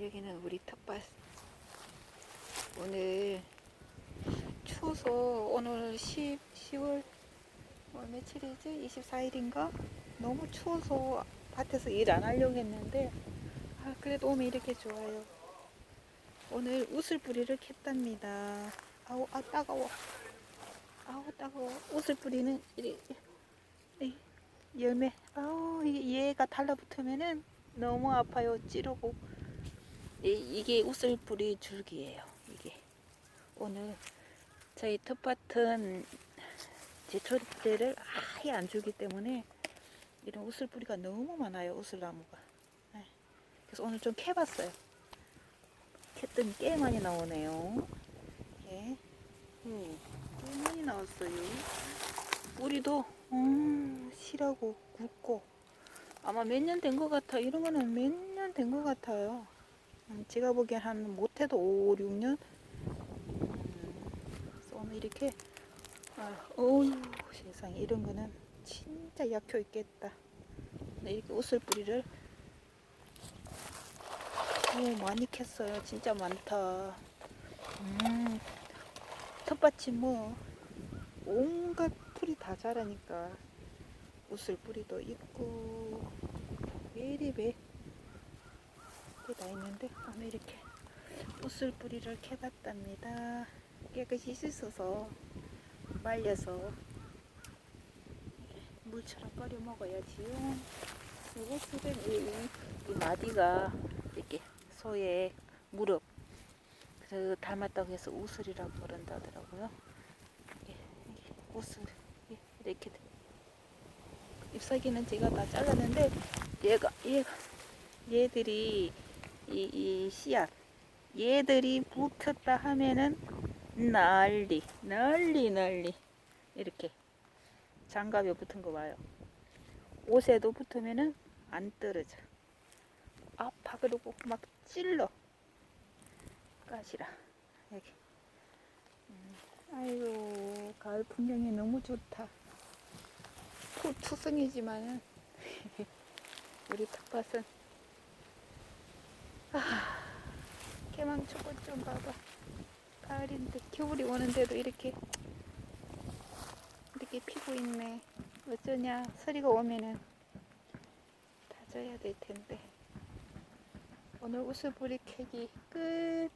여기는 우리 텃밭. 오늘 추워서 오늘 10, 10월 어, 며칠이지? 24일인가? 너무 추워서 밭에서 일 안 하려고 했는데 아, 그래도 오면 이렇게 좋아요. 오늘 우슬뿌리를 캤답니다. 아우 아 따가워. 아우 따가워. 우슬뿌리는 이 열매. 아우 얘가 달라붙으면은 너무 아파요. 찌르고. 이, 이게 우슬뿌리 줄기예요. 이게 오늘 저희 텃밭은 제철 때를 아예 안 주기 때문에 이런 우슬뿌리가 너무 많아요. 우슬나무가. 네. 그래서 오늘 좀 캐봤어요. 캤더니 꽤 많이 나오네요. 예. 음, 꽤 많이 나왔어요. 뿌리도 음, 실하고 굵고 아마 몇 년 된 것 같아. 이런 거는 몇 년 된 것 같아요. 음, 제가 보기엔 한 못해도 5, 6년. 음, 그래서 오늘 이렇게 아, 어우 세상에 이런 거는 진짜 약효 있겠다. 네, 이렇게 옷을 뿌리를 오 많이 캤어요. 진짜 많다. 음, 텃밭이 뭐 온갖 풀이 다 자라니까 웃을 뿌리도 있고 매일이 다 있는데 오늘 이렇게 웃을 뿌리를 캐봤답니다. 깨끗이 씻어서 말려서 물처럼 끓여 먹어야지요. 그리고 수된 이, 이 마디가 이렇게 소의 무릎 그 닮았다고 해서 우슬이라고 그런다더라고요. 우슬 이- 이렇게 돼. 잎사귀는 제가 다 잘랐는데 얘가 얘가 얘들이 이, 이 씨앗 얘들이 붙었다 하면은 난리 난리 난리 이렇게 장갑에 붙은 거 봐요. 옷에도 붙으면은 안 떨어져. 아파 그러고 막 찔러. 가시라 여기. 음, 아이고 가을 풍경이 너무 좋다. 투, 투성이지만은 우리 텃밭은 아, 개망초꽃 좀 봐봐. 가을인데 겨울이 오는데도 이렇게 이렇게 피고 있네. 어쩌냐 서리가 오면은 다져야 될 텐데. 오늘 우수부리 캐기 끝.